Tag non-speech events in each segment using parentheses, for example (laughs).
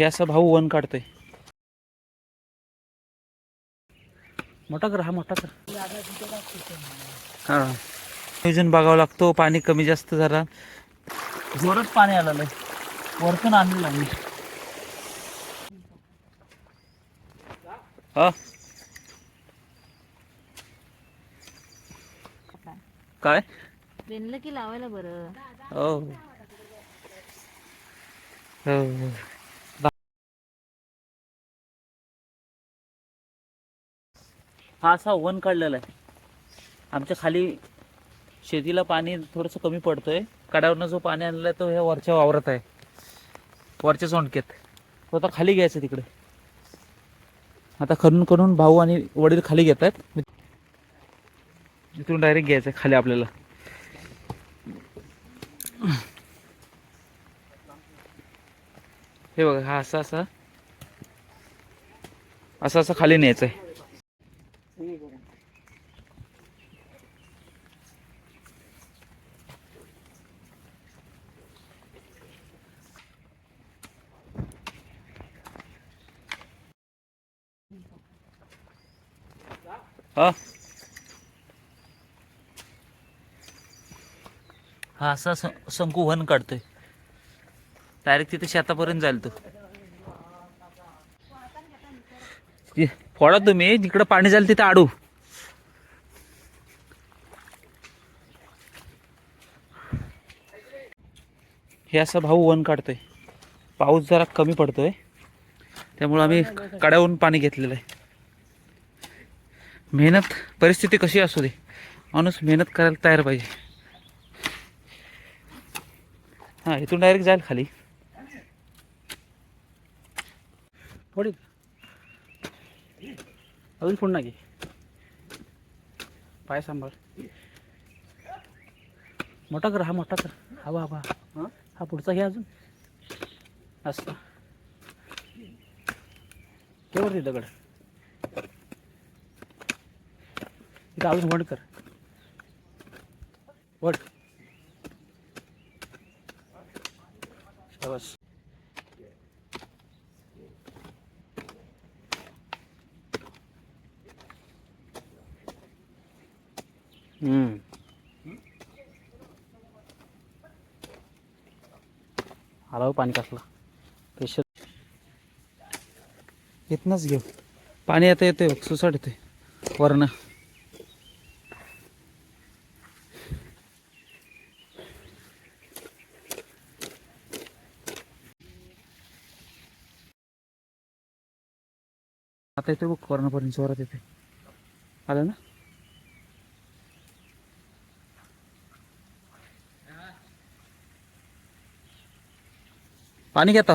हे असं भाऊ वन काढतोय. मोठा कर हा मोठा कर. हा. नियोजन बघावं लागतो पाणी कमी जास्त जरा जोरात पाणी आलेलं आहे वरतून आणलेलं आहे हा. काय? की लावायला बरं. हो. हो. हा असा वन काढलेला आहे. आमच्या खाली शेतीला पाणी थोडंसं कमी पडतंय. कड्यावरनं जो पाणी आणलेला आहे तो ह्या वरच्या वावरात आहे. वरच्या सोंडक्यात तो आता खाली घ्यायचा तिकडे. आता खरून करून भाऊ आणि वडील खाली घेत आहेत. इथून डायरेक्ट घ्यायचं खाली आपल्याला. हे बघा हा असा असा. असं असं खाली न्यायचं आहे. हा? हा असा शंकू वन काढतोय. डायरेक्ट तिथे शेतापर्यंत जाईल तो. ति- फोडा तुम्ही जिकडं पाणी जाईल तिथं आडू. हे असं भाऊ वन काढतोय. पाऊस जरा कमी पडतोय. त्यामुळे आम्ही कड्यावरून पाणी घेतलेलं आहे. मेहनत परिस्थिती कशी असू दे. माणूस मेहनत करायला तयार पाहिजे. हां इथून डायरेक्ट जाईल खाली. थोडी. अजून फोड ना घे. पाय सांभाळ. मोठा कर हा मोठा कर. हवा हवा हं? हा? पुढचा घे अजून. असं. केवढ दगड. इथं अजून वड कर. वड. बस आला हो पाणी कसला? स्पेशल इथनच घेऊ. पाणी आता येतंय बघ सुसाट येते वरनं. आता येते बघ वरणापर्यंत जोरात येते आलं ना? पाणी घेता.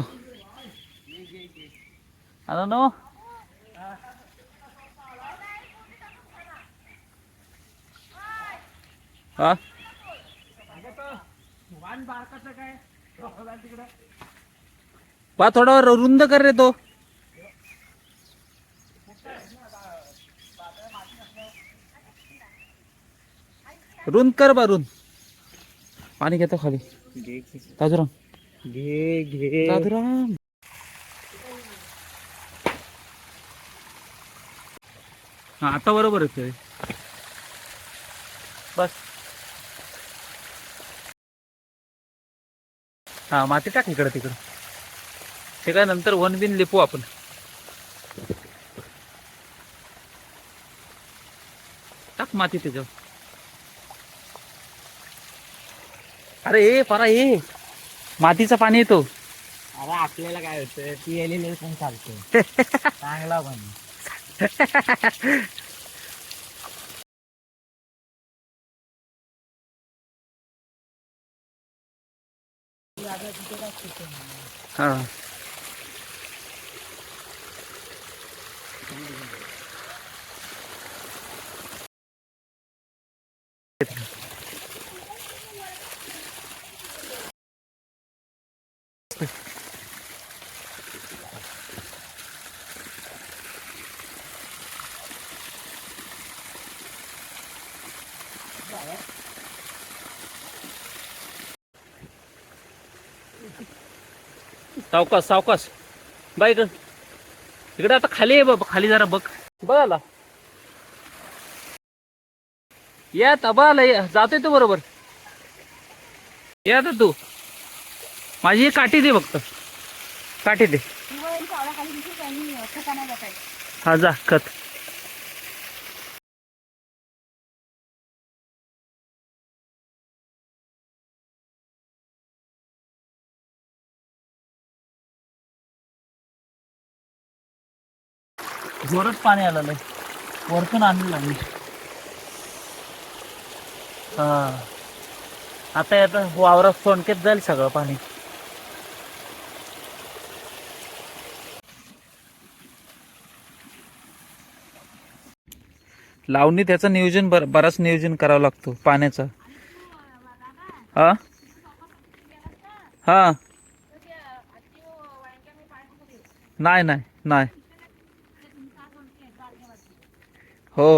आलं ना. हा? पा थोडा रुंद कर रे तो. रुंद कर बा रुंद. पाणी घेतो खाली. घे. ताजुराम. घे घे. राम हा आता बरोबर येतोय. बस. हा माती टाक इकडं तिकडं. ते काय नंतर वन बिन लिपू आपण. टाक माती त्याच्यावर. अरे ए परा ए मातीचं पाणी येतो. अरे आपल्याला काय होतं ती आलेली पण चालते. (laughs) चांगला पण. हा. सावकाश सावकाश. बाय इकडं इकडे आता खाली आहे बाबा खाली जरा बघ. बघ आला या तबा आला या. जातोय तो बरोबर. या आता तू. माझी काठी दे फक्त. काठी दे. हा जा खत जोरच पाणी आलेलं आहे वरतून आणलेलं आहे हा. आता आता वावरात सोनकेत जाईल सगळं पाणी. लावणी त्याचं नियोजन बर बराच नियोजन करावं लागतो पाण्याचा. हा? हा. नाही नाही नाही. हो.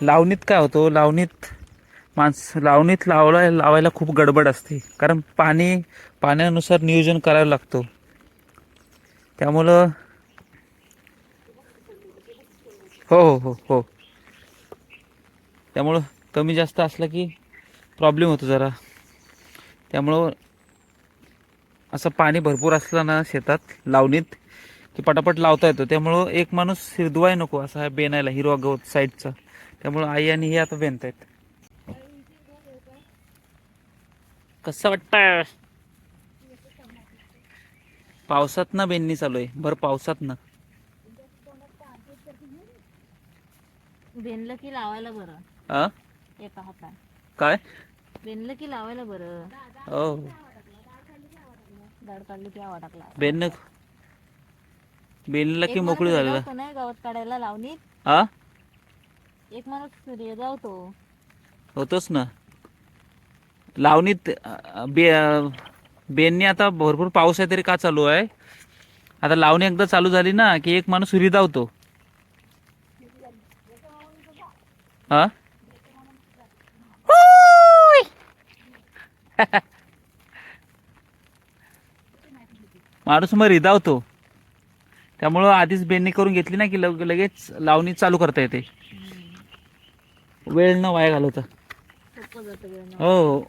लावणीत काय होतो लावणीत माणस लावणीत लावला लावायला खूप गडबड असते. कारण पाणी पाण्यानुसार नियोजन करावं लागतो. त्यामुळं हो हो हो हो. त्यामुळं कमी जास्त असलं की प्रॉब्लेम होतो जरा. त्यामुळं असं पाणी भरपूर असलं ना शेतात लावणीत की पटापट लावता येतो. त्यामुळं एक माणूस हिरदुवाय नको असा बेनायला हिरवा गवत साईडचा. त्यामुळं आई आणि हे आता बेनत आहेत कसं वाटतं पावसात ना बेननी चालू आहे. बरं पावसात ना. बेनलं की लावायला बरं. एका हातात. काय? बेनलं की लावायला बरं. हो. दाड काढली की आवा टाकला. बेन बेनला की मोकळी झालेला. जातो नाही गवत काढायला लावणीत हा एक माणूस सूर्य जावतो. होतोच ना. लावणीत अ, बे बेननी आता भरपूर पाऊस आहे तरी का चालू आहे? आता लावणी एकदा चालू झाली ना की एक माणूस रिदावतो हा? (laughs) माणूस मग रिदावतो. त्यामुळं आधीच बेननी करून घेतली ना की लग- लगेच लावणी चालू करता येते. वेळ न वाया घालवता. बेन हो.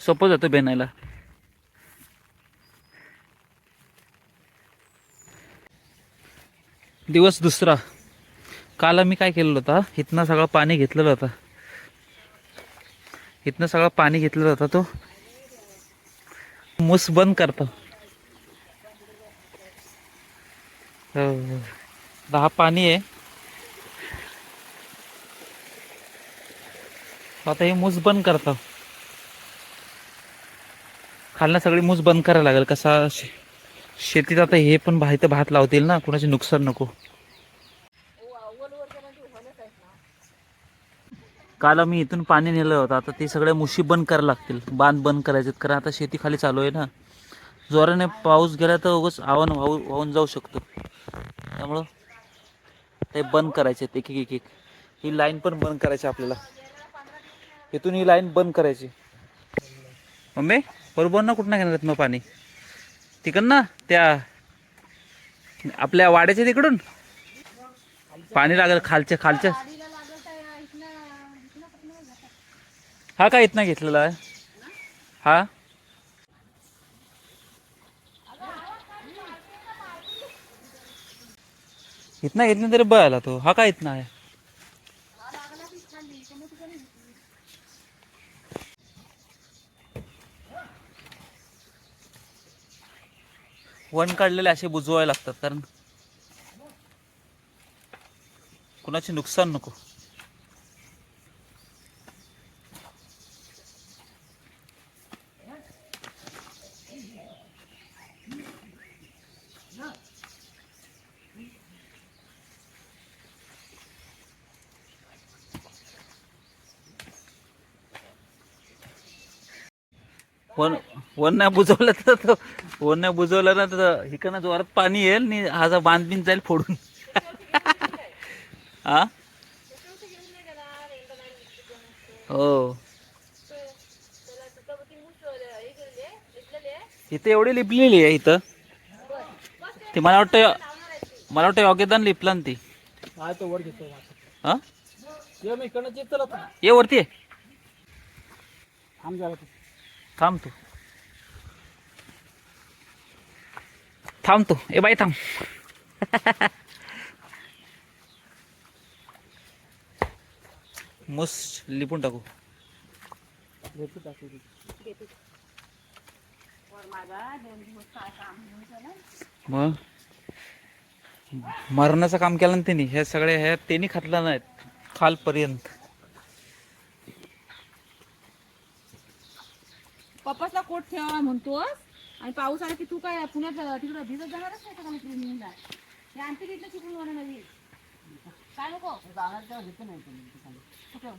सोपं जातं बेनायला दिवस दुसरा. काल आम्ही काय केलेलं होतं? इथनं सगळं पाणी घेतलेलं होतं. इथनं सगळं पाणी घेतलेलं होतं तो. मूस बंद करतो. हो, हो. हा पाणी आहे. आता हे मूस बंद करतो. खालनं सगळी मूस बंद करायला लागेल. कसा शेतीत आता हे पण भात भात लावतील ना? कुणाचे नुकसान नको. काल आम्ही इथून पाणी नेलं होतं. आता ते सगळ्या मुशी बंद करायला लागतील. बांध बंद करायचे कारण आता शेती खाली चालू आहे ना. जोराने पाऊस गेला तर उगाच आव्हान वाहू वाहून जाऊ शकतो. त्यामुळं ते बंद करायचे एक एक एक एक. ही लाईन पण बंद करायची आपल्याला. इथून ही लाईन बंद करायची. मम्मी बरोबर ना? कुठं घेणार मग पाणी? तिकडं ना त्या आपल्या वाड्याच्या तिकडून? पाणी लागेल खालच्या खालच्या. हा काय इथनं घेतलेला आहे? हा? इथनं घेतलं तरी बघायला तो. हा काय इथनं आहे? वन काढलेले असे बुजवावे लागतात कारण कुणाचे नुकसान नको. वन वन नाही बुजवलं तर तो वन नाही बुजवलं ना तर इकडनं जोरात पाणी येईल आणि हा जा बांध बिन जाईल फोडून. (laughs) हा? हो. इथे एवढी लिपलेली आहे इथं. ते मला वाटतं मला वाटतं योग्यदान लिपला ना ती. हा हा? ये वरती आहे थांब तू. थांब तू. ए बाई थांब. मस्त लिपून टाकू. मग? मरणाचं काम केलं ना त्यांनी. हे सगळे हे त्यांनी खातलं नाहीत. खालपर्यंत. पप्पाचा कोट ठेवा म्हणतोस. आणि पाऊस आला की तू काय पुण्यात तिकडे भिजत जाणारच नाही का ट्रेनिंगला हे आणते तिथलं चिकून वर नवीन काय नको? जाणार तेव्हा घेतो नाही तुम्ही. कुठं?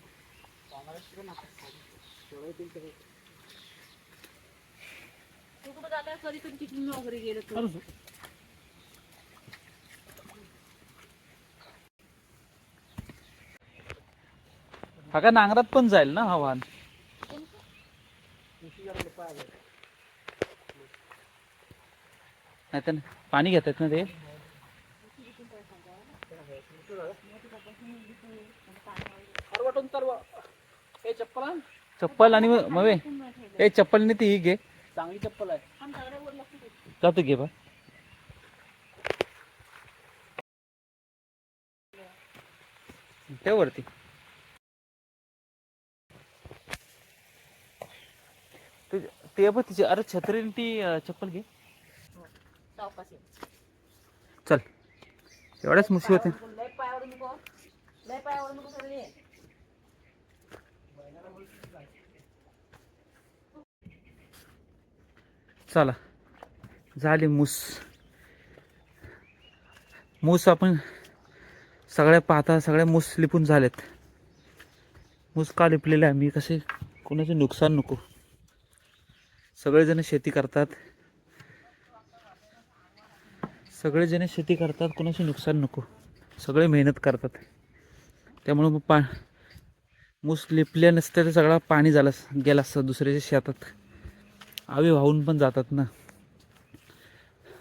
तू कुठं जाता कधी कधी चिकून वगैरे गेलं तू. हा का नांगरात पण जाईल ना हा वाहन? नाही तर पाणी घेतात ना ते? चप्पल आण. चप्पल आणि मग मग ए चप्पल नाही ती ही घे. चांगली चप्पल आहे. जा तू घे बा. ठेव वरती ते- बघ तिची अरे छत्री आणि ती अं, चप्पल घे. सावकाश ये. चल. एवढ्याच मुशी होते लय पायावर नको लय पायावर नको चला. झाली मूस. मूस आपण सगळ्या पाहता सगळ्या मूस लिपून झालेत. मूस का लिपलेल्या आहे? मी कसे कोणाचे नुकसान नको. सगळेजण शेती करतात. सगळेजण शेती करतात कोणाशी नुकसान नको. सगळे मेहनत करतात. त्यामुळं मग पा मूस लिपल्या नसत्या तर सगळा पाणी झाला गेला असतं दुसऱ्याच्या शेतात. आवी वाहून पण जातात ना.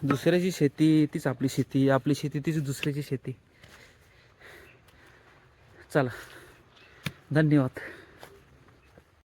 दुसऱ्याची शेती तीच आपली शेती आपली शेती तीच दुसऱ्याची शेती. चला. धन्यवाद.